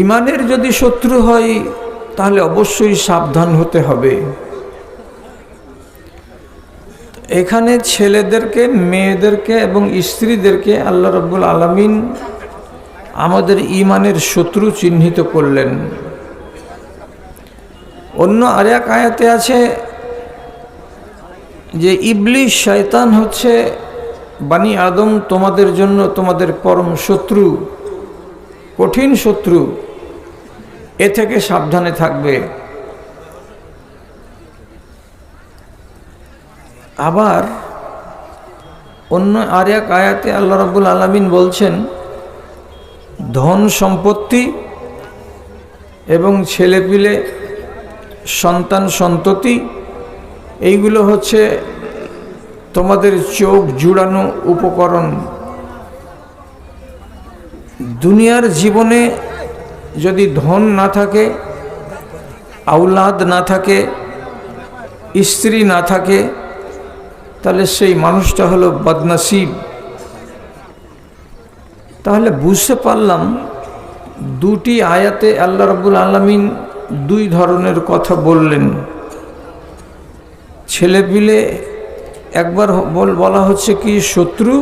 ইমানের যদি শত্রু হয়, তাহলে অবশ্যই সাবধান হতে হবে। এখানে ছেলেদেরকে, মেয়েদেরকে এবং স্ত্রীদেরকে আল্লাহ রব্বুল আলমিন আমাদের ইমানের শত্রু চিহ্নিত করলেন। অন্য আরেক আয়াতে আছে যে ইবলিশ শয়তান হচ্ছে বানি আদম, তোমাদের জন্য তোমাদের পরম শত্রু। কঠিন শত্রু, এ থেকে সাবধানে থাকবে। আবার অন্য আর এক আয়াতে আল্লাহ রব্বুল আলমিন বলছেন, ধন সম্পত্তি এবং ছেলেপিলে সন্তান সন্ততি, এইগুলো হচ্ছে তোমাদের চোখ জুড়ানো উপকরণ। দুনিয়ার জীবনে যদি ধন না থাকে আউলাদ না থাকে, স্ত্রী না থাকে, তাহলে সেই মানুষটা হলো বদনসিব। তাহলে বুঝতে পারলাম দুটি আয়াতে আল্লাহ রব্বুল আলমিন দুই ধরনের কথা বললেন। ছেলেপিলে একবার বলা হচ্ছে কি, শত্রু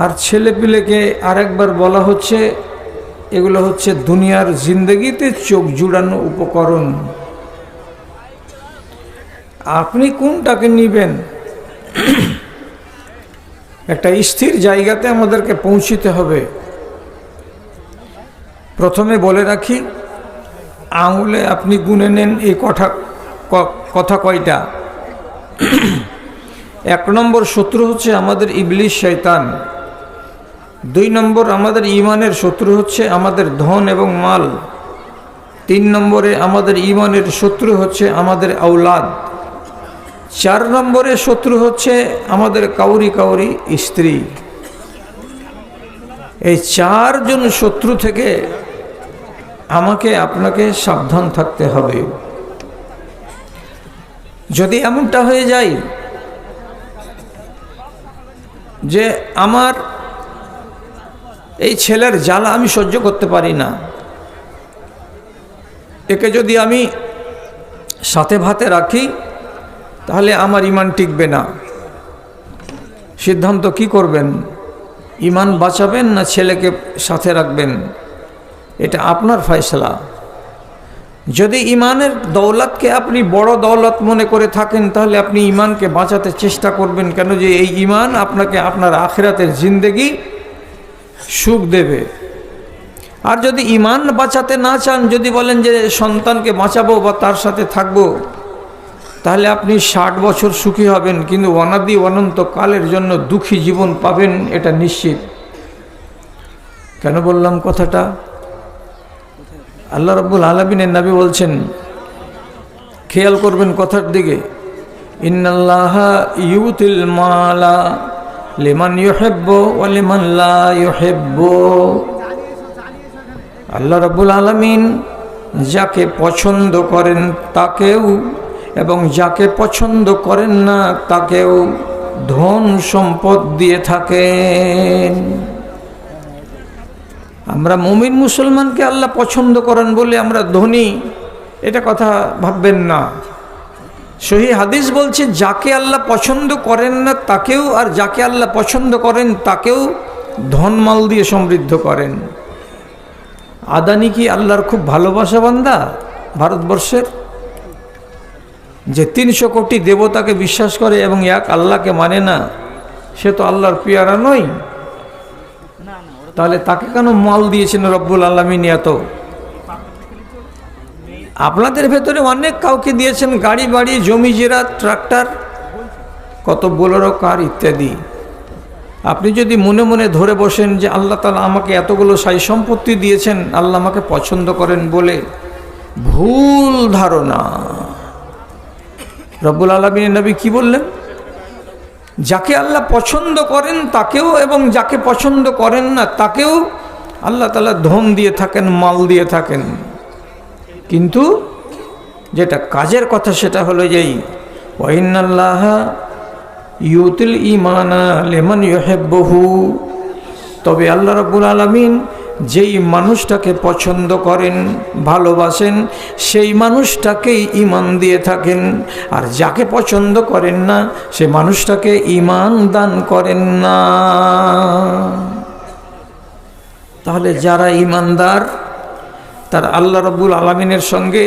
আর ছেলেপিলেকে আরেকবার বলা হচ্ছে, এগুলো হচ্ছে দুনিয়ার জিন্দগিতে চোখ জুড়ানো উপকরণ। আপনি কোনটাকে নিবেন? একটা স্থির জায়গাতে আমাদেরকে পৌঁছিতে হবে। প্রথমে বলে রাখি, আঙুলে আপনি গুনে নেন এই কথা কথা কয়টা। এক নম্বর শত্রু হচ্ছে আমাদের ইবলিশ শয়তান। দুই নম্বর, আমাদের ইমানের শত্রু হচ্ছে আমাদের ধন এবং মাল। তিন নম্বরে, আমাদের ইমানের শত্রু হচ্ছে আমাদের আউলাদ চার নম্বরে, শত্রু হচ্ছে আমাদের কাউরি কাউরি স্ত্রী। এই চারজন শত্রু থেকে আমাকে, আপনাকে সাবধান থাকতে হবে। যদি এমনটা হয়ে যায় যে আমার এই ছেলের জ্বালা আমি সহ্য করতে পারি না। একে যদি আমি সাথে ভাতে রাখি, তাহলে আমার ইমান টিকবে না। সিদ্ধান্ত কি করবেন? ইমান বাঁচাবেন না ছেলেকে সাথে রাখবেন? এটা আপনার ফয়সলা। যদি ইমানের দৌলতকে আপনি বড় দৌলত মনে করে থাকেন, তাহলে আপনি ইমানকে বাঁচাতে চেষ্টা করবেন কেন যে এই ইমান আপনাকে আপনার আখেরাতের জিন্দেগি সুখ দেবে। আর যদি ইমান বাঁচাতে না চান, যদি বলেন যে সন্তানকে বাঁচাবো বা তার সাথে থাকব, তাহলে আপনি ষাট বছর সুখী হবেন, কিন্তু অনাদি অনন্ত কালের জন্য দুঃখী জীবন পাবেন, এটা নিশ্চিত। কেন বললাম কথাটা? আল্লাহ রব্বুল আলমিনের নাবি বলছেন, খেয়াল করবেন কথার দিকে, ইন্নাল্লাহ ইউতিল মালা লিমান ইউহেব্ব ও লিমান লা ইউহেব্ব। আল্লাহ রব্বুল আলমিন যাকে পছন্দ করেন তাকেও এবং যাকে পছন্দ করেন না তাকেও ধন সম্পদ দিয়ে থাকেন। আমরা মুমিন মুসলমানকে আল্লাহ পছন্দ করেন বলে আমরা ধনী, এটা কথা ভাববেন না। সহি হাদিস বলছে, যাকে আল্লাহ পছন্দ করেন না, তাকেও, আর যাকে আল্লাহ পছন্দ করেন, তাকেও ধনমাল দিয়ে সমৃদ্ধ করেন। আদানি কি আল্লাহর খুব ভালোবাসা বান্দা ভারতবর্ষের? যে তিনশো কোটি দেবতাকে বিশ্বাস করে এবং এক আল্লাহকে মানে না, সে তো আল্লাহর পিয়ারা নয়। তাহলে তাকে কেন মাল দিয়েছেন রব্বুল আলমিন এত? আপনাদের ভেতরে অনেক কাউকে দিয়েছেন গাড়ি, বাড়ি, জমি জেরা, ট্রাক্টর, কত বোলেরো কার ইত্যাদি। আপনি যদি মনে মনে ধরে বসেন যে আল্লাহ তালা আমাকে এতগুলো সাই সম্পত্তি দিয়েছেন, আল্লাহ আমাকে পছন্দ করেন বলে ভুল ধারণা। রব্বুল আলমিনের নবী কি বললেন? যাকে আল্লাহ পছন্দ করেন তাকেও এবং যাকে পছন্দ করেন না তাকেও আল্লাহ তালা ধন দিয়ে থাকেন, মাল দিয়ে থাকেন। কিন্তু যেটা কাজের কথা সেটা হলো যেই, ওয়াইনাল্লাহ ইউতিল ইমানা লেমন ইহেব্বহু তবে আল্লাহ রব্বুল আলমিন যেই মানুষটাকে পছন্দ করেন, ভালোবাসেন, সেই মানুষটাকেই ইমান দিয়ে থাকেন। আর যাকে পছন্দ করেন না, সে মানুষটাকে ইমান দান করেন না। তাহলে যারা ইমানদার তার আল্লাহ রব্বুল আলমিনের সঙ্গে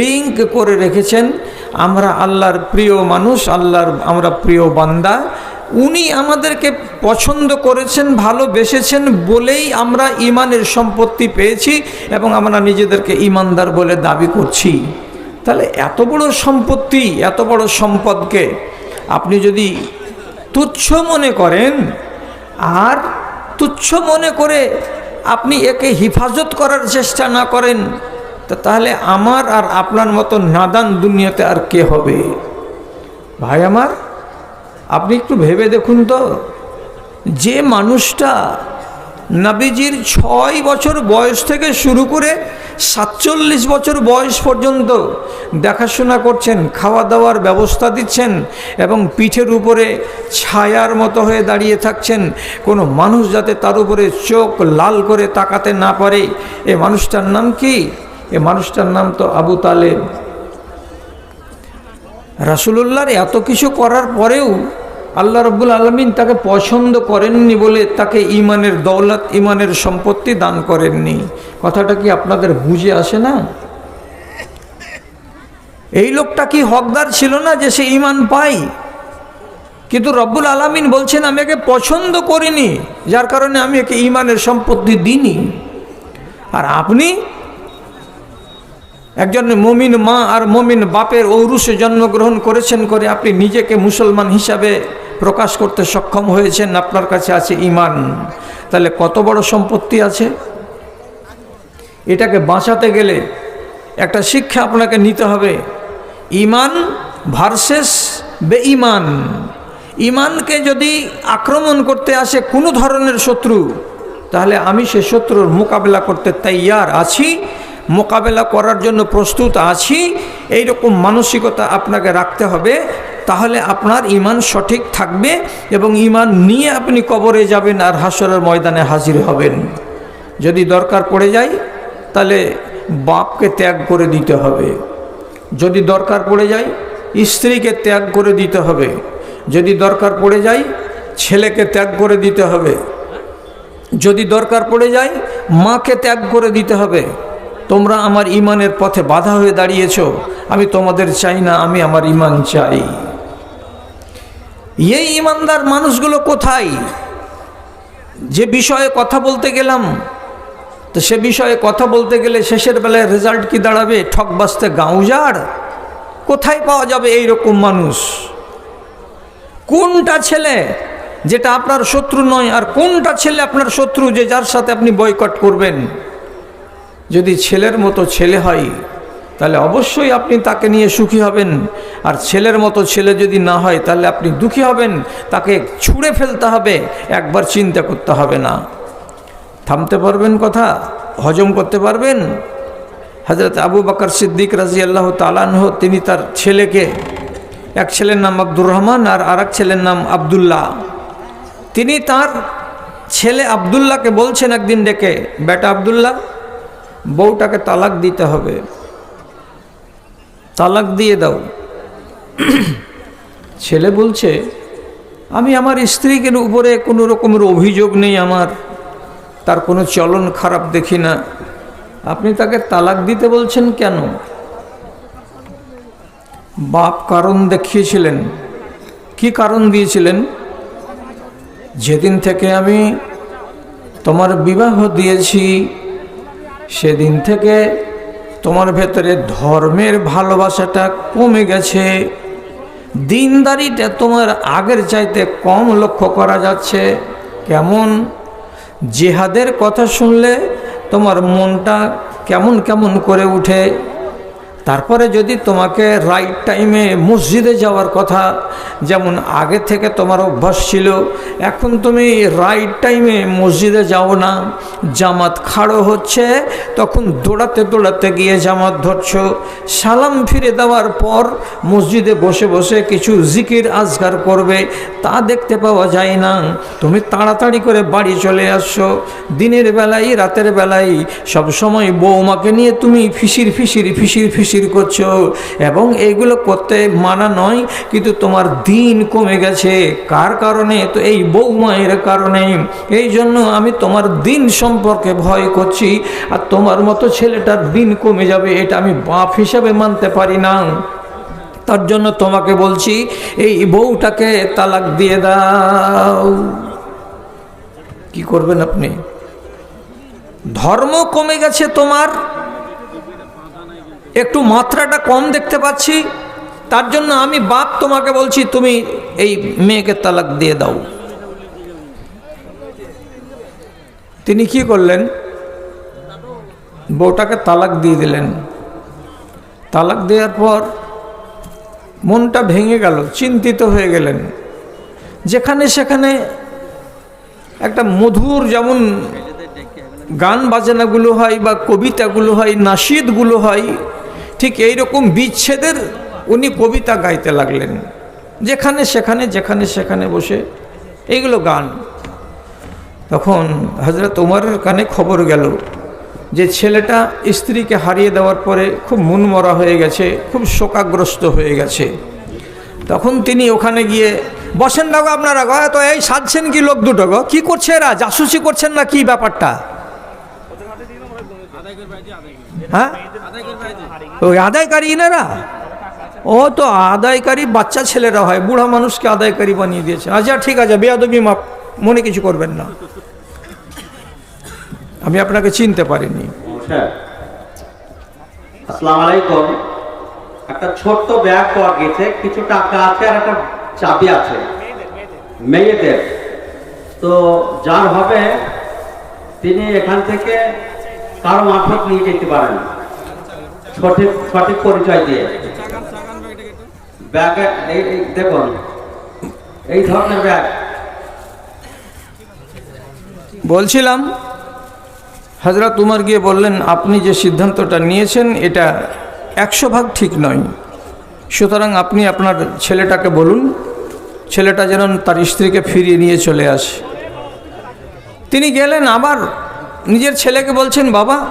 লিঙ্ক করে রেখেছেন। আমরা আল্লাহর প্রিয় মানুষ, আল্লাহর আমরা প্রিয় বান্দা। উনি আমাদেরকে পছন্দ করেছেন, ভালোবেসেছেন বলেই আমরা ইমানের সম্পত্তি পেয়েছি এবং আমরা নিজেদেরকে ইমানদার বলে দাবি করছি। তাহলে এত বড় সম্পত্তি, এত বড় সম্পদকে আপনি যদি তুচ্ছ মনে করেন, আর তুচ্ছ মনে করে আপনি একে হিফাজত করার চেষ্টা না করেন তাহলে আমার আর আপনার মতো নাদান দুনিয়াতে আর কে হবে? ভাই আমার, আপনি একটু ভেবে দেখুন তো, যে মানুষটা নাবিজির ছয় বছর বয়স থেকে শুরু করে সাতচল্লিশ বছর বয়স পর্যন্ত দেখাশোনা করছেন খাওয়া দাওয়ার ব্যবস্থা দিচ্ছেন এবং পিঠের উপরে ছায়ার মতো হয়ে দাঁড়িয়ে থাকছেন। কোনো মানুষ যাতে তার উপরে চোখ লাল করে তাকাতে না পারে। এ মানুষটার নাম কি? এ মানুষটার নাম তো আবু তালেব। রাসুলুল্লাহর এত কিছু করার পরেও আল্লাহ রব্বুল আলমিন তাকে পছন্দ করেননি বলে তাকে ইমানের দৌলত ইমানের সম্পত্তি দান করেননি। কথাটা কি আপনাদের বুঝে আসে না? এই লোকটা কি হকদার ছিল না যে সে ইমান পাই কিন্তু রব্বুল আলমিন বলছেন, আমি একে পছন্দ করিনি, যার কারণে আমি একে ইমানের সম্পত্তি দিইনি। আর আপনি একজন মমিন মা আর মমিন বাপের ঔরুষে জন্মগ্রহণ করেছেন করে আপনি নিজেকে মুসলমান হিসাবে প্রকাশ করতে সক্ষম হয়েছেন, আপনার কাছে আছে ইমান। তাহলে কত বড় সম্পত্তি আছে? এটাকে বাঁচাতে গেলে একটা শিক্ষা আপনাকে নিতে হবে। ইমান ভার্সেস বেঈমান। ইমানকে যদি আক্রমণ করতে আসে কোনো ধরনের শত্রু, তাহলে আমি সে শত্রুর মোকাবেলা করতে তৈয়ার আছি। মোকাবেলা করার জন্য প্রস্তুত আছি এই রকম মানসিকতা আপনাকে রাখতে হবে, তাহলে আপনার ইমান সঠিক থাকবে এবং ইমান নিয়ে আপনি কবরে যাবেন আর হাসরের ময়দানে হাজির হবেন। যদি দরকার পড়ে যায়, তাহলে বাপকে ত্যাগ করে দিতে হবে। যদি দরকার পড়ে যায়, স্ত্রীকে ত্যাগ করে দিতে হবে। যদি দরকার পড়ে যায়, ছেলেকে ত্যাগ করে দিতে হবে। যদি দরকার পড়ে যায়, মাকে ত্যাগ করে দিতে হবে। তোমরা আমার ইমানের পথে বাধা হয়ে দাঁড়িয়েছ। আমি তোমাদের চাই না, আমি আমার ইমান চাই। এই ইমানদার মানুষগুলো কোথায়? যে বিষয়ে কথা বলতে গেলাম, তো সে বিষয়ে কথা বলতে গেলে শেষের বেলায় রেজাল্ট কি দাঁড়াবে? ঠক বাঁচতে গাঁউজাড় কোথায় পাওয়া যাবে এই রকম মানুষ? কোনটা ছেলে যেটা আপনার শত্রু নয় আর কোনটা ছেলে আপনার শত্রু যে যার সাথে আপনি বয়কট করবেন? যদি ছেলের মতো ছেলে হয়, তাহলে অবশ্যই আপনি তাকে নিয়ে সুখী হবেন। আর ছেলের মতো ছেলে যদি না হয়, তাহলে আপনি দুঃখী হবেন। তাকে ছুঁড়ে ফেলতে হবে, একবার চিন্তা করতে হবে না। থামতে পারবেন কথা? হজম করতে পারবেন? হজরত আবু বাকর সিদ্দিক রাজি আল্লাহ তালানহ তিনি তার ছেলেকে, এক ছেলের নাম আব্দুর রহমান আর আর এক ছেলের নাম আবদুল্লাহ। তিনি তার ছেলে আবদুল্লাহকে বলছেন একদিন ডেকে, বেটা আবদুল্লাহ বউটাকে তালাক দিতে হবে। তালাক দিয়ে দাও। ছেলে বলছে, আমি আমার স্ত্রীকে উপরে কোনো রকমের অভিযোগ নেই আমার। তার কোনো চলন খারাপ দেখি না। আপনি তাকে তালাক দিতে বলছেন কেন? বাপ কারণ দেখিয়েছিলেন। কি কারণ দিয়েছিলেন? যেদিন থেকে আমি তোমার বিবাহ দিয়েছি সেদিন থেকে তোমার ভেতরে ধর্মের ভালোবাসাটা কমে গেছে। দিনদারিটা তোমার আগের চাইতে কম লক্ষ্য করা যাচ্ছে। কেমন? জেহাদের কথা শুনলে তোমার মনটা কেমন কেমন করে উঠে। তারপরে যদি তোমাকে রাইট টাইমে মসজিদে যাওয়ার কথা, যেমন আগে থেকে তোমার অভ্যাস ছিল, এখন তুমি রাইট টাইমে মসজিদে যাও না, জামাত খাড়ো হচ্ছে, তখন দৌড়াতে দৌড়াতে গিয়ে জামাত ধরছ। সালাম ফিরে দেওয়ার পর মসজিদে বসে বসে কিছু জিকির আজগার করবে, তা দেখতে পাওয়া যায় না। তুমি তাড়াতাড়ি করে বাড়ি চলে আসছো। দিনের বেলায় রাতের বেলায় সব সময় বৌমাকে নিয়ে তুমি ফিসির ফিসির ফিসির ফিসির করছ এবং এইগুলো করতে মানা নয়, কিন্তু তোমার দিন কমে গেছে। কার কারণে? তো এই বৌমায়ের কারণে। এই জন্য আমি তোমার দিন সম্পর্কে ভয় করছি, আর তোমার মতো ছেলেটার দিন কমে যাবে, এটা আমি বাপ হিসাবে মানতে পারি না। তার জন্য তোমাকে বলছি, এই বউটাকে তালাক দিয়ে দাও। কি করবেন আপনি? ধর্ম কমে গেছে তোমার? একটু মাত্রাটা কম দেখতে পাচ্ছি। তার জন্য আমি বাপ তোমাকে বলছি, তুমি এই মেয়েকে তালাক দিয়ে দাও। তিনি কি করলেন? বউটাকে তালাক দিয়ে দিলেন। তালাক দেওয়ার পর মনটা ভেঙে গেল, চিন্তিত হয়ে গেলেন। যেখানে সেখানে একটা মধুর যেমন গান বাজনাগুলো হয় বা কবিতাগুলো হয়, নাসিদগুলো হয় ঠিক এই রকম বিচ্ছেদের উনি কবিতা গাইতে লাগলেন। যেখানে সেখানে যেখানে সেখানে বসে এইগুলো গান। তখন হজরত উমরের কানে খবর গেল যে ছেলেটা স্ত্রীকে হারিয়ে দেওয়ার পরে খুব মনমরা হয়ে গেছে, খুব শোকাগ্রস্ত হয়ে গেছে। তখন তিনি ওখানে গিয়ে, বসেন না গো আপনারা গো তো এই সাজছেন কি লোক দুটো গো? কী করছে এরা? জাসুসি করছেন না কি ব্যাপারটা? হ্যাঁ? ওই আদায়কারী ইনারা? ও তো আদায়কারী বাচ্চা ছেলেরা হয়, বুড়া মানুষকে আদায়কারী বানিয়ে দিয়েছে। আচ্ছা ঠিক আছে, বেয়াদবি মাপ, মনে কিছু করবেন না। আমি আপনাকে চিনতে পারিনি। আসসালামু আলাইকুম। একটা ছোট্ট ব্যাগ পাওয়া গেছে, কিছু টাকা আছে আর একটা চাবি আছে। মেয়েদের। তো যার হবে, তিনি এখান থেকে কারও মারফত নিয়ে যেতে পারেন সঠিক সঠিক পরিচয় দিয়ে। ব্যাগে দেখুন, এই ধরনের ব্যাগ। বলছিলাম হজরত উমর গিয়ে বললেন, আপনি যে সিদ্ধান্তটা নিয়েছেন, এটা একশো ভাগ ঠিক নয়। সুতরাং আপনি আপনার ছেলেটাকে বলুন, ছেলেটা যেন তার স্ত্রীকে ফিরিয়ে নিয়ে চলে আসে। তিনি গেলেন আবার নিজের ছেলেকে বলছেন, বাবা,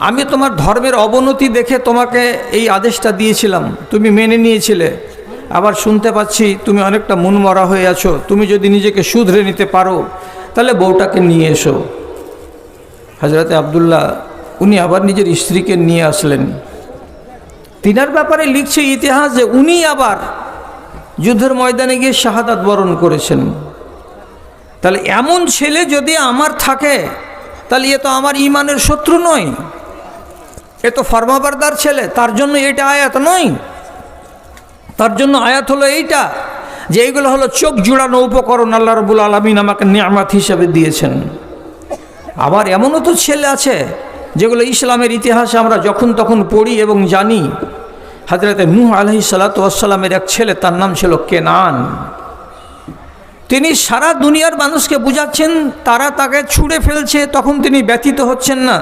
আমি তোমার ধর্মের অবনতি দেখে তোমাকে এই আদেশটা দিয়েছিলাম। তুমি মেনে নিয়েছিলে। আবার শুনতে পাচ্ছি তুমি অনেকটা মনমরা হয়ে আছো। তুমি যদি নিজেকে শুধরে নিতে পারো, তাহলে বউটাকে নিয়ে এসো। হজরতে আবদুল্লাহ, উনি আবার নিজের স্ত্রীকে নিয়ে আসলেন। তিনার ব্যাপারে লিখছে ইতিহাস যে উনি আবার যুদ্ধের ময়দানে গিয়ে শাহাদাত বরণ করেছেন। তাহলে এমন ছেলে যদি আমার থাকে তাহলে এ তো আমার ইমানের শত্রু নয়। এ তো ফর্মাবারদার ছেলে, তার জন্য এটা আয়াত নয়। তার জন্য আয়াত হলো এইটা যে এইগুলো হলো চোখ জুড়ানো উপকরণ আল্লাহ রবুল আলমিন আমাকে নিয়ামাত হিসাবে দিয়েছেন। আবার এমনও তো ছেলে আছে যেগুলো ইসলামের ইতিহাসে আমরা যখন তখন পড়ি এবং জানি। হাজরতে নূহ আলহি সালাতামের এক ছেলে, তার নাম ছিল কেনান। তিনি সারা দুনিয়ার মানুষকে বুঝাচ্ছেন, তারা তাকে ছুঁড়ে ফেলছে, তখন তিনি ব্যথিত হচ্ছেন না।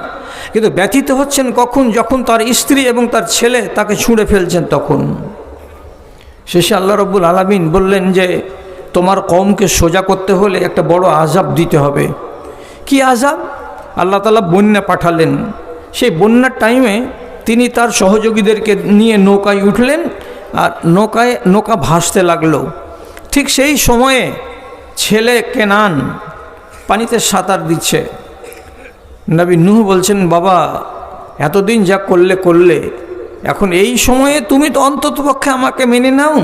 কিন্তু ব্যথিত হচ্ছেন কখন? যখন তার স্ত্রী এবং তার ছেলে তাকে ছুঁড়ে ফেলছেন তখন। শেষে আল্লাহ রব্বুল আলমিন বললেন যে, তোমার কমকে সোজা করতে হলে একটা বড় আজাব দিতে হবে। কি আজাব আল্লাহ তালা বন্যা পাঠালেন। সেই বন্যার টাইমে তিনি তার সহযোগীদেরকে নিয়ে নৌকায় উঠলেন আর নৌকায়, নৌকা ভাসতে লাগল। ঠিক সেই সময়ে ছেলে কেনান পানিতে সাঁতার দিচ্ছে। নবী নুহ বলছেন, বাবা, এতদিন যা করলে করলে, এখন এই সময়ে তুমি তো অন্ততপক্ষে আমাকে মেনে নাও,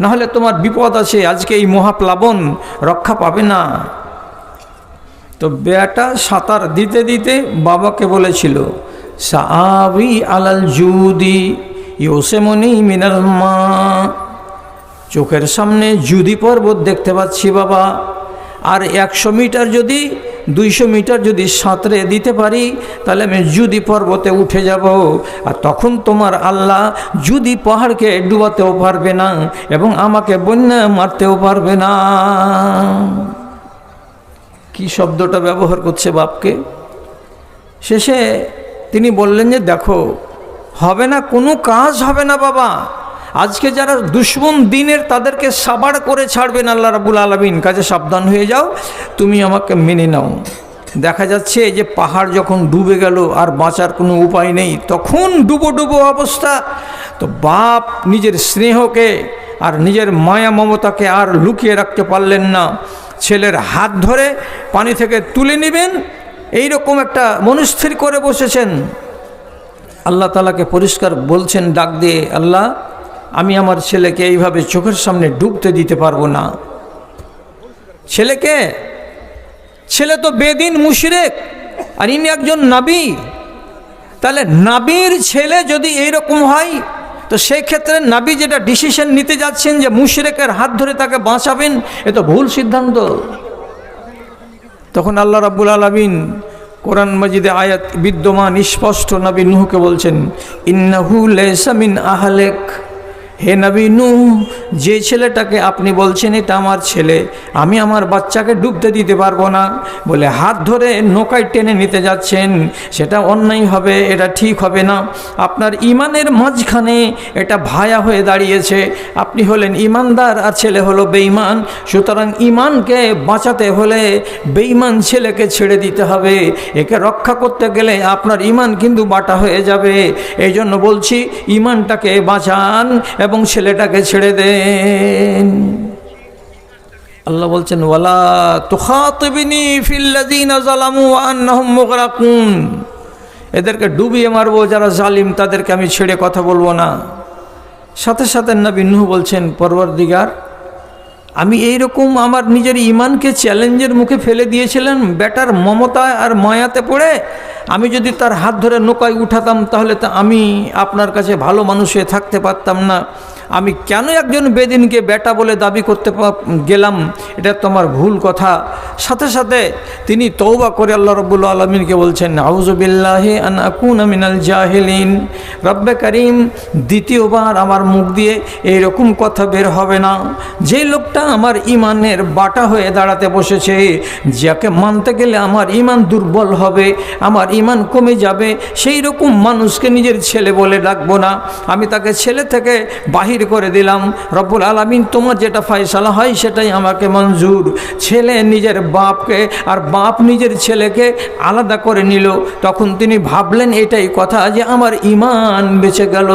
নাহলে তোমার বিপদ আছে, আজকে এই মহাপ্লাবন রক্ষা পাবে না। তো বেয়াটা সাঁতার দিতে দিতে বাবাকে বলেছিল সাবি আলাল জুদি ইউসেমনি মিনাল মা চোখের সামনে জুদি পর্বত দেখতে পাচ্ছি বাবা, আর একশো মিটার যদি, দুইশো মিটার যদি সাঁতরে দিতে পারি, তাহলে আমি যদি পর্বতে উঠে যাব। আর তখন তোমার আল্লাহ যদি পাহাড়কে ডুবাতেও পারবে না এবং আমাকে বন্যা মারতেও পারবে না। কি শব্দটা ব্যবহার করছে বাপকে? শেষে তিনি বললেন যে, দেখো, হবে না, কোনো কাজ হবে না বাবা। আজকে যারা দুশ্মন দিনের তাদেরকে সাবার করে ছাড়বেন আল্লাহ রাবুল আলমিন। কাজে সাবধান হয়ে যাও, তুমি আমাকে মেনে নাও। দেখা যাচ্ছে যে পাহাড় যখন ডুবে গেল আর বাঁচার কোনো উপায় নেই, তখন ডুবো ডুবো অবস্থা। তো বাপ নিজের স্নেহকে আর নিজের মায়া মমতাকে আর লুকিয়ে রাখতে পারলেন না। ছেলের হাত ধরে পানি থেকে তুলে নেবেন এই রকম একটা মনস্থির করে বসেছেন। আল্লাহ তালাকে পরিষ্কার বলছেন, ডাক দিয়ে আল্লাহ। আমি আমার ছেলেকে এইভাবে চোখের সামনে ডুবতে দিতে পারব না। ছেলেকে? ছেলে তো বেদিন মুশরেক, আর ইনি একজন নাবি। তাহলে নাবির ছেলে যদি এইরকম হয়, তো সেই ক্ষেত্রে নাবি যেটা ডিসিশন নিতে যাচ্ছেন যে মুশরেকের হাত ধরে তাকে বাঁচাবেন, এ তো ভুল সিদ্ধান্ত। তখন আল্লাহ রাব্বুল আলমিন কোরআন মজিদে আয়াত বিদ্যমান, স্পষ্ট। নবী নুহকে বলছেন, ইন্নাহু লেসামিন আহলেক। হে নবী নূহ, যে ছেলেটাকে আপনি বলছেন এটা আমার ছেলে, আমি আমার বাচ্চাকে ডুবতে দিতে পারব না। বলে, হাত ধরে নৌকায় টেনে নিতে যাচ্ছেন, সেটা অন্যায় হবে, এটা ঠিক হবে না। আপনার ইমানের মাঝখানে এটা ভায়া হয়ে দাঁড়িয়েছে। আপনি হলেন ইমানদার আর ছেলে হলো বেঈমান। সুতরাং ইমানকে বাঁচাতে হলে বেঈমান ছেলেকে ছেড়ে দিতে হবে। একে রক্ষা করতে গেলে আপনার ইমান কিন্তু বাটা হয়ে যাবে। এই জন্য বলছি ইমানটাকে বাঁচান এবং ছেলেটাকে ছেড়ে দেন। আল্লাহ বলছেন, ওয়ালা তুখাতিবিনি ফিল্লাযিনা জালামু ওয়া মুগরাকুন। এদেরকে ডুবিয়ে মারবো, যারা জালিম, তাদেরকে আমি ছেড়ে কথা বলব না। সাথে সাথে নবী নূহ বলছেন পরবর্তীগার আমি এই রকম আমার নিজের ইমানকে চ্যালেঞ্জের মুখে ফেলে দিয়েছিলেন বেটার মমতা আর মায়াতে পড়ে। আমি যদি তার হাত ধরে নৌকায় উঠাতাম, তাহলে তো আমি আপনার কাছে ভালো মানুষে থাকতে পারতাম না। আমি কেন একজন বেদিনকে বেটা বলে দাবি করতে গেলাম? এটা তোমার ভুল কথা। সাথে সাথে তিনি তৌবা করে আল্লাহ রব্বুল আলমিনকে বলছেন আউজবিল্লাহি আন আমিনাল জাহিলিন। রব্বে করিম, দ্বিতীয়বার আমার মুখ দিয়ে এই রকম কথা বের হবে না। যে লোকটা আমার ইমানের বাটা হয়ে দাঁড়াতে বসেছে, যাকে মানতে গেলে আমার ইমান দুর্বল হবে, আমার ইমান কমে যাবে সেই রকম মানুষকে নিজের ছেলে বলে ডাকবো না। আমি তাকে ছেলে থেকে বাহির করে দিলাম। রব্বুল আলমিন, তোমার যেটা ফয়সালা হয় সেটাই আমাকে মঞ্জুর। ছেলে নিজের বাপকে আর বাপ নিজের ছেলেকে আলাদা করে নিল। তখন তিনি ভাবলেন, এটাই কথা যে আমার ইমান বেঁচে গেল।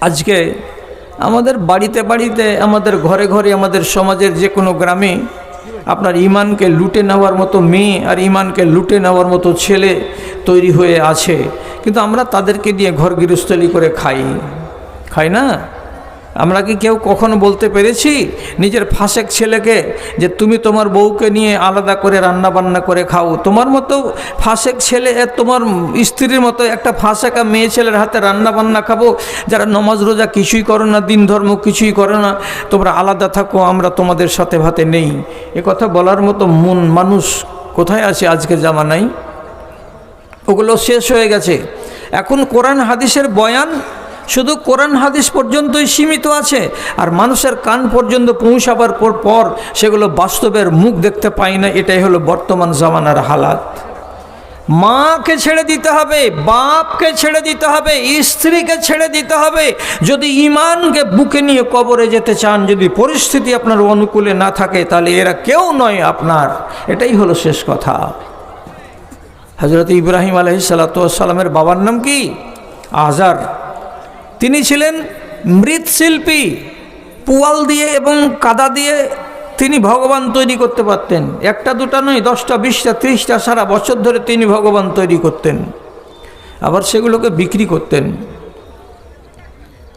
আজকে আমাদের বাড়িতে বাড়িতে, আমাদের ঘরে ঘরে, আমাদের সমাজের যে কোনো গ্রামে আপনার ইমানকে লুটে নেওয়ার মতো মেয়ে আর ইমানকে লুটে নেওয়ার মতো ছেলে তৈরি হয়ে আছে। কিন্তু আমরা তাদেরকে দিয়ে ঘর গৃহস্থলি করে খাই। খাই না? আমরা কি কেউ কখনো বলতে পেরেছি? নিজের ফাঁসেক ছেলেকে যে তুমি তোমার বউকে নিয়ে আলাদা করে রান্না বান্না করে খাও। তোমার মতো ফাঁসেক ছেলে তোমার স্ত্রীর মতো একটা ফাঁসেকা মেয়ে ছেলের হাতে রান্না বান্না খাব, যারা নমাজ রোজা কিছুই করো না, দিন ধর্ম কিছুই করো না, তোমরা আলাদা থাকো, আমরা তোমাদের সাথে ভাতে নেই। এ কথা বলার মতো মন মানুষ কোথায় আছে আজকে জামানাই ওগুলো শেষ হয়ে গেছে। এখন কোরআন হাদিসের বয়ান শুধু কোরআন হাদিস পর্যন্তই সীমিত আছে, আর মানুষের কান পর্যন্ত পৌঁছাবার পর পর সেগুলো বাস্তবের মুখ দেখতে পাই না, এটাই হলো বর্তমান জামানার হালাত। মাকে ছেড়ে দিতে হবে, বাপকে ছেড়ে দিতে হবে, স্ত্রীকে ছেড়ে দিতে হবে। যদি ইমানকে বুকে নিয়ে কবরে যেতে চান, যদি পরিস্থিতি আপনার অনুকূলে না থাকে, তাহলে এরা কেউ নয় আপনার। এটাই হলো শেষ কথা। হজরত ইব্রাহিম আলহি সালাতামের বাবার নাম কি? আজার। তিনি ছিলেন মৃৎশিল্পী। পুয়াল দিয়ে এবং কাদা দিয়ে তিনি ভগবান তৈরি করতে পারতেন। একটা দুটা নয়, দশটা, বিশটা, ত্রিশটা, সারা বছর ধরে তিনি ভগবান তৈরি করতেন। আবার সেগুলোকে বিক্রি করতেন।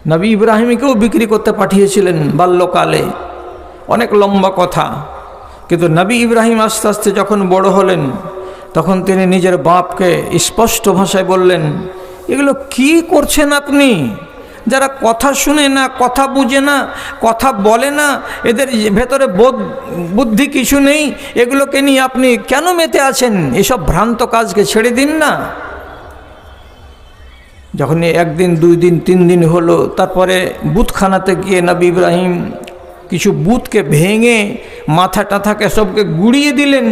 নবী ইব্রাহিমকেও বিক্রি করতে পাঠিয়েছিলেন বাল্যকালে। অনেক লম্বা কথা। কিন্তু নবী ইব্রাহিম আস্তে আস্তে যখন বড় হলেন, তখন তিনি নিজের বাপকে স্পষ্ট ভাষায় বললেন এগুলো কি করছেন আপনি? যারা কথা শুনে না, কথা বুঝে না, কথা বলে না, এদের ভেতরে বোধ, বুদ্ধি কিছু নেই, এগুলোকে নিয়ে আপনি কেন মেতে আছেন? এসব ভ্রান্ত কাজকে ছেড়ে দিন না। যখন একদিন, দুই দিন, তিন দিন হলো, তারপরে বুথখানাতে গিয়ে নবী ইব্রাহিম কিছু বুথকে ভেঙে মাথা টাথাকে সবকে গুড়িয়ে দিলেন।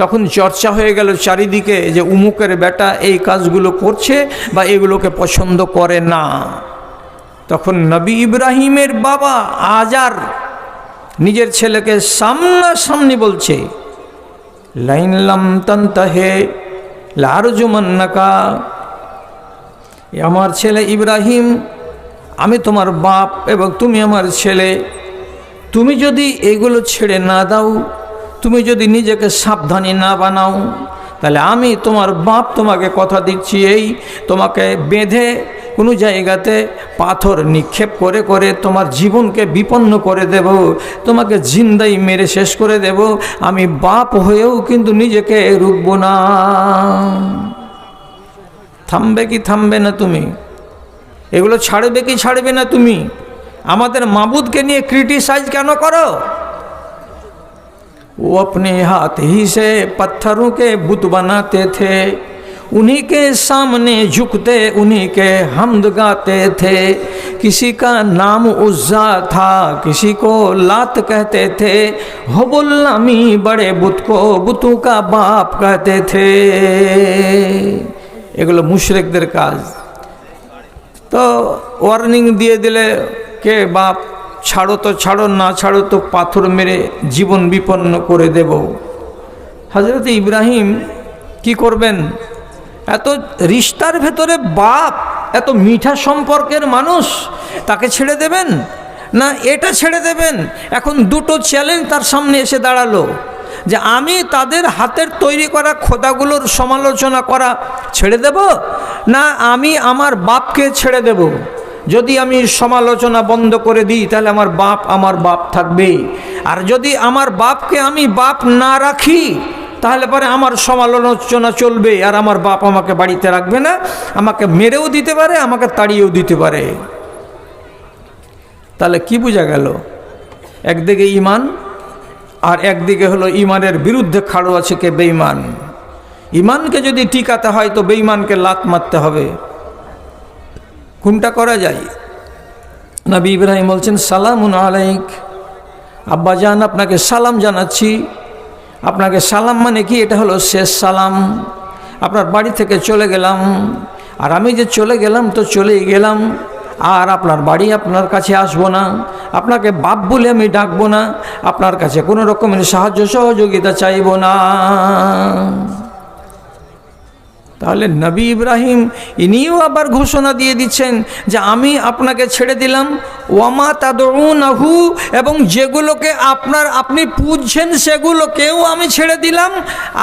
তখন চর্চা হয়ে গেল চারিদিকে যে উমুকের বেটা এই কাজগুলো করছে বা এগুলোকে পছন্দ করে না। তখন নবী ইব্রাহিমের বাবা আজার নিজের ছেলেকে সামনাসামনি বলছে লাইনলাম তন্তাহে লারজুমান্নাকা। আমার ছেলে ইব্রাহিম, আমি তোমার বাপ এবং তুমি আমার ছেলে। তুমি যদি এগুলো ছেড়ে না দাও তুমি যদি নিজেকে সাবধানী না বানাও, তাহলে আমি তোমার বাপ তোমাকে কথা দিচ্ছি, এই তোমাকে বেঁধে কোনো জায়গাতে পাথর নিক্ষেপ করে করে তোমার জীবনকে বিপন্ন করে দেব, তোমাকে জিন্দাই মেরে শেষ করে দেব, আমি বাপ হয়েও কিন্তু নিজেকে রুখব না। থামবে কি থামবে না তুমি? এগুলো ছাড়বে কি ছাড়বে না তুমি? আমাদের মাবুদকে নিয়ে ক্রিটিসাইজ কেন করো? वो अपने हाथ ही से पत्थरों के बुत बनाते थे उन्हीं के सामने झुकते उन्हीं के हमद गाते थे किसी का नाम उज्जा था किसी को लात कहते थे हबुल्लामी बड़े बुत को बुतों का बाप कहते थे এগুলো মুশরেকদের কাজ তো ওয়ার্নিং দিয়ে দিলে কে বাপ ছাড়ো তো, ছাড়ো, না ছাড়ো তো পাথর মেরে জীবন বিপন্ন করে দেব। হজরত ইব্রাহিম কি করবেন? এত রিস্তার ভেতরে বাপ, এত মিঠা সম্পর্কের মানুষ, তাকে ছেড়ে দেবেন? না, এটা ছেড়ে দেবেন? এখন দুটো চ্যালেঞ্জ তার সামনে এসে দাঁড়াল, যে আমি তাদের হাতের তৈরি করা খোদাগুলোর সমালোচনা করা ছেড়ে দেব, না আমি আমার বাপকে ছেড়ে দেব? যদি আমি সমালোচনা বন্ধ করে দিই, তাহলে আমার বাপ আমার বাপ থাকবে। আর যদি আমার বাপকে আমি বাপ না রাখি, তাহলে পরে আমার সমালোচনা চলবে, আর আমার বাপ আমাকে বাড়িতে রাখবে না। আমাকে মেরেও দিতে পারে, আমাকে তাড়িয়েও দিতে পারে। তাহলে কি বোঝা গেল? একদিকে ইমান আর একদিকে হলো ইমানের বিরুদ্ধে খাড়ো আছে কে বেঈমান। ইমানকে যদি টিকাতে হয়, তো বেঈমানকে লাত মারতে হবে। কোনটা করা যায়? নবী ইব্রাহিম বলছেন, সালামুন আলাইক। আব্বাজান আপনাকে সালাম জানাচ্ছি। আপনাকে সালাম মানে কি? এটা হলো শেষ সালাম। আপনার বাড়ি থেকে চলে গেলাম। আর আমি যে চলে গেলাম তো চলেই গেলাম। আর আপনার বাড়ি আপনার কাছে আসব না। আপনাকে বাপ বলে আমি ডাকবো না। আপনার কাছে কোনো রকমের সাহায্য সহযোগিতা চাইব না। তাহলে নবী ইব্রাহিম, ইনিও আবার ঘোষণা দিয়ে দিচ্ছেন যে আমি আপনাকে ছেড়ে দিলাম। ওয়ামা তাদরুনাহু এবং যেগুলোকে আপনার, আপনি পুজছেন সেগুলোকেও আমি ছেড়ে দিলাম।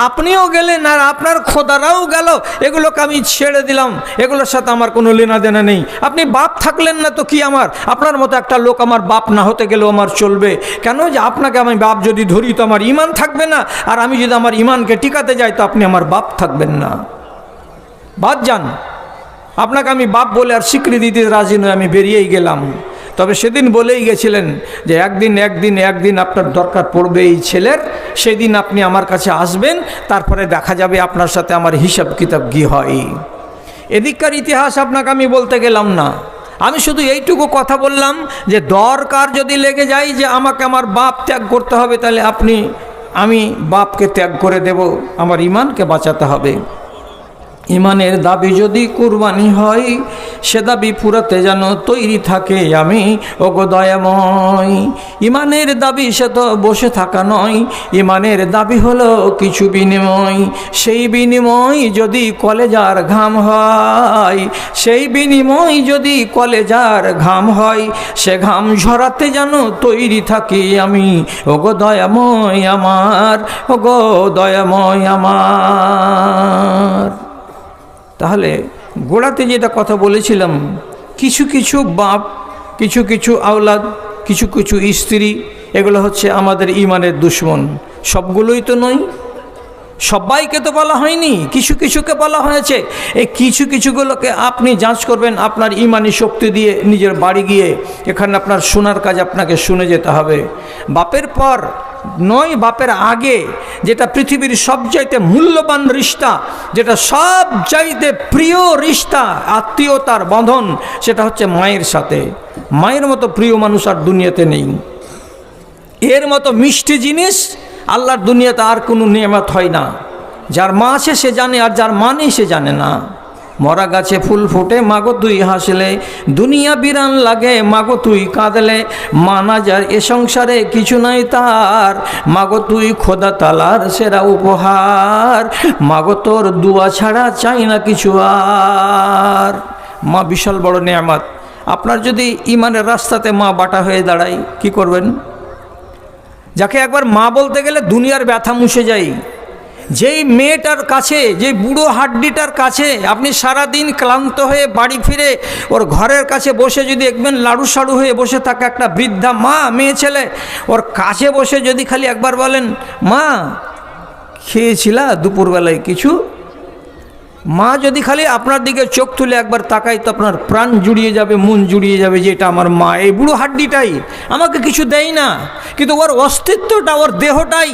আপনিও গেলেন আর আপনার খোদারাও গেল, এগুলোকে আমি ছেড়ে দিলাম। এগুলোর সাথে আমার কোনো লেনা দেনা নেই। আপনি বাপ থাকলেন না তো কি আমার? আপনার মতো একটা লোক আমার বাপ না হতে গেলেও আমার চলবে। কেন যে আপনাকে আমি বাপ যদি ধরি তো আমার ইমান থাকবে না, আর আমি যদি আমার ইমানকে টিকাতে যাই তো আপনি আমার বাপ থাকবেন না। বাদ যান। আপনাকে আমি বাপ বলে আর স্বীকৃতি দিতে রাজি নয় আমি বেরিয়েই গেলাম। তবে সেদিন বলেই গেছিলেন যে একদিন একদিন একদিন আপনার দরকার পড়বে এই ছেলের, সেদিন আপনি আমার কাছে আসবেন, তারপরে দেখা যাবে আপনার সাথে আমার হিসাব কিতাব কি হয়। এদিককার ইতিহাস আপনাকে আমি বলতে গেলাম না। আমি শুধু এইটুকু কথা বললাম যে দরকার যদি লেগে যায় যে আমাকে আমার বাপ ত্যাগ করতে হবে, তাহলে আপনি, আমি বাপকে ত্যাগ করে দেব, আমার ইমানকে বাঁচাতে হবে। ইমানের দাবি যদি কুরবানি হয়, সে দাবি পুরাতে যেন তৈরি থাকে আমি। ওগো দয়াময়, ইমানের দাবি সে তো বসে থাকা নয়। ইমানের দাবি হলো কিছু বিনিময়। সেই বিনিময় যদি কলেজার ঘাম হয়, সেই বিনিময় যদি কলেজার ঘাম হয়, সে ঘাম ঝরাতে যেন তৈরি থাকি আমি। ওগো দয়াময় আমার, ওগো দয়াময় আমার। তাহলে গোড়াতে যেটা কথা বলেছিলাম, কিছু কিছু বাপ, কিছু কিছু আওলাদ, কিছু কিছু স্ত্রী, এগুলো হচ্ছে আমাদের ইমানের দুশ্মন। সবগুলোই তো নয়। সবাইকে তো বলা হয়নি, কিছু কিছুকে বলা হয়েছে। এই কিছু কিছুগুলোকে আপনি যাঞ্চ করবেন আপনার ইমানি শক্তি দিয়ে নিজের বাড়ি গিয়ে, এখানে আপনার শোনার কাজ আপনাকে শুনে যেতে হবে। বাপের পর নয় বাপের আগে যেটা পৃথিবীর সবচাইতে মূল্যবান রিস্তা যেটা সব চাইতে প্রিয় রিস্তা আত্মীয়তার বন্ধন, সেটা হচ্ছে মায়ের সাথে। মায়ের মতো প্রিয় মানুষ আর দুনিয়াতে নেই। এর মতো মিষ্টি জিনিস আল্লাহর দুনিয়াতে আর কোনো নিয়ামত হয় না। যার মা আছে সে জানে, আর যার মা নেই সে জানে না। মরা গাছে ফুল ফোটে, মাগো তুই হাসলে। দুনিয়া বিরান লাগে, মাগো তুই কাঁদলে। মানা যার এ সংসারে কিছু নাই তার। মাগো তুই খোদা তালার সেরা উপহার। মাগো তোর দুয়া ছাড়া চাই না কিছু আর। মা, বিশাল বড় নিয়ামত। আপনার যদি ইমানের রাস্তাতে মা বাটা হয়ে দাঁড়ায়, কি করবেন? যাকে একবার মা বলতে গেলে দুনিয়ার ব্যথা মুছে যায়। যেই মেয়েটার কাছে যে বুড়ো হাড্ডিটার কাছে আপনি সারা দিন ক্লান্ত হয়ে বাড়ি ফিরে ওর ঘরের কাছে বসে যদি দেখবেন লাড়ু সাড়ু হয়ে বসে থাকে একটা বৃদ্ধা, মা, মেয়ে ছেলে। ওর কাছে বসে যদি খালি একবার বলেন, মা, খেয়েছিলা দুপুরবেলায় কিছু? মা যদি খালি আপনার দিকে চোখ তুলে একবার তাকাই তো আপনার প্রাণ জুড়িয়ে যাবে, মন জুড়িয়ে যাবে যে এটা আমার মা। এই বুড়ো হাড্ডিটাই আমাকে কিছু দেয় না, কিন্তু ওর অস্তিত্বটা, ওর দেহটাই,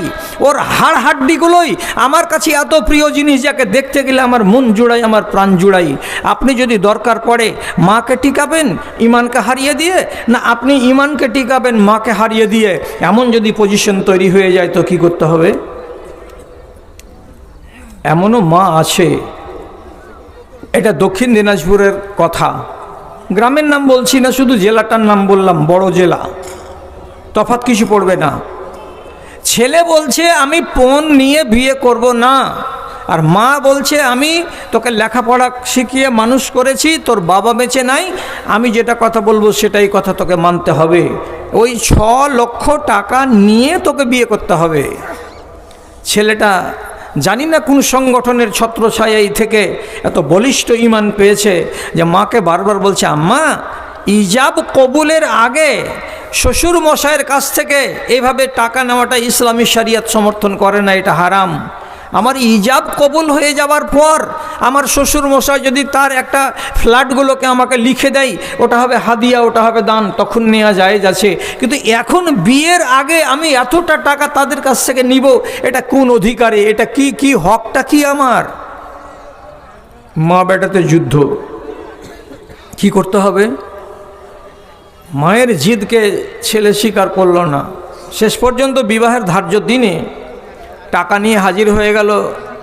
ওর হাড় হাড্ডিগুলোই আমার কাছে এত প্রিয় জিনিস যাকে দেখতে গেলে আমার মন জুড়াই আমার প্রাণ জুড়াই আপনি যদি দরকার পড়ে মাকে টিকাবেন ইমানকে হারিয়ে দিয়ে, না আপনি ইমানকে টিকাবেন মাকে হারিয়ে দিয়ে, এমন যদি পজিশন তৈরি হয়ে যায় তো কি করতে হবে? এমনও মা আছে এটা দক্ষিণ দিনাজপুরের কথা। গ্রামের নাম বলছি না, শুধু জেলাটার নাম বললাম, বড় জেলা। তফাৎ কিছু পড়বে না। ছেলে বলছে, আমি পণ নিয়ে বিয়ে করব না। আর মা বলছে, আমি তোকে লেখাপড়া শিখিয়ে মানুষ করেছি, তোর বাবা বেঁচে নাই, আমি যেটা কথা বলব সেটাই কথা তোকে মানতে হবে। ওই ছ লক্ষ টাকা নিয়ে তোকে বিয়ে করতে হবে। ছেলেটা জানি না কোন সংগঠনের ছত্রছায়াই থেকে এত বলিষ্ঠ ইমান পেয়েছে যে মাকে বারবার বলছে, আম্মা, ইজাব কবুলের আগে শ্বশুর মশাইয়ের কাছ থেকে এভাবে টাকা নেওয়াটা ইসলামী শরিয়াত সমর্থন করে না, এটা হারাম। আমার ইজাব কবুল হয়ে যাওয়ার পর আমার শ্বশুর মশাই যদি তার একটা ফ্ল্যাটগুলোকে আমাকে লিখে দেয়, ওটা হবে হাদিয়া, ওটা হবে দান, তখন নেওয়া যায় যাচ্ছে কিন্তু এখন বিয়ের আগে আমি এতটা টাকা তাদের কাছ থেকে নিব, এটা কোন অধিকারে? এটা কি কি হকটা কি আমার? মা বেটাতে যুদ্ধ। কি করতে হবে? মায়ের জিদকে ছেলে স্বীকার করল না। শেষ পর্যন্ত বিবাহের ধার্য দিনে টাকা নিয়ে হাজির হয়ে গেল।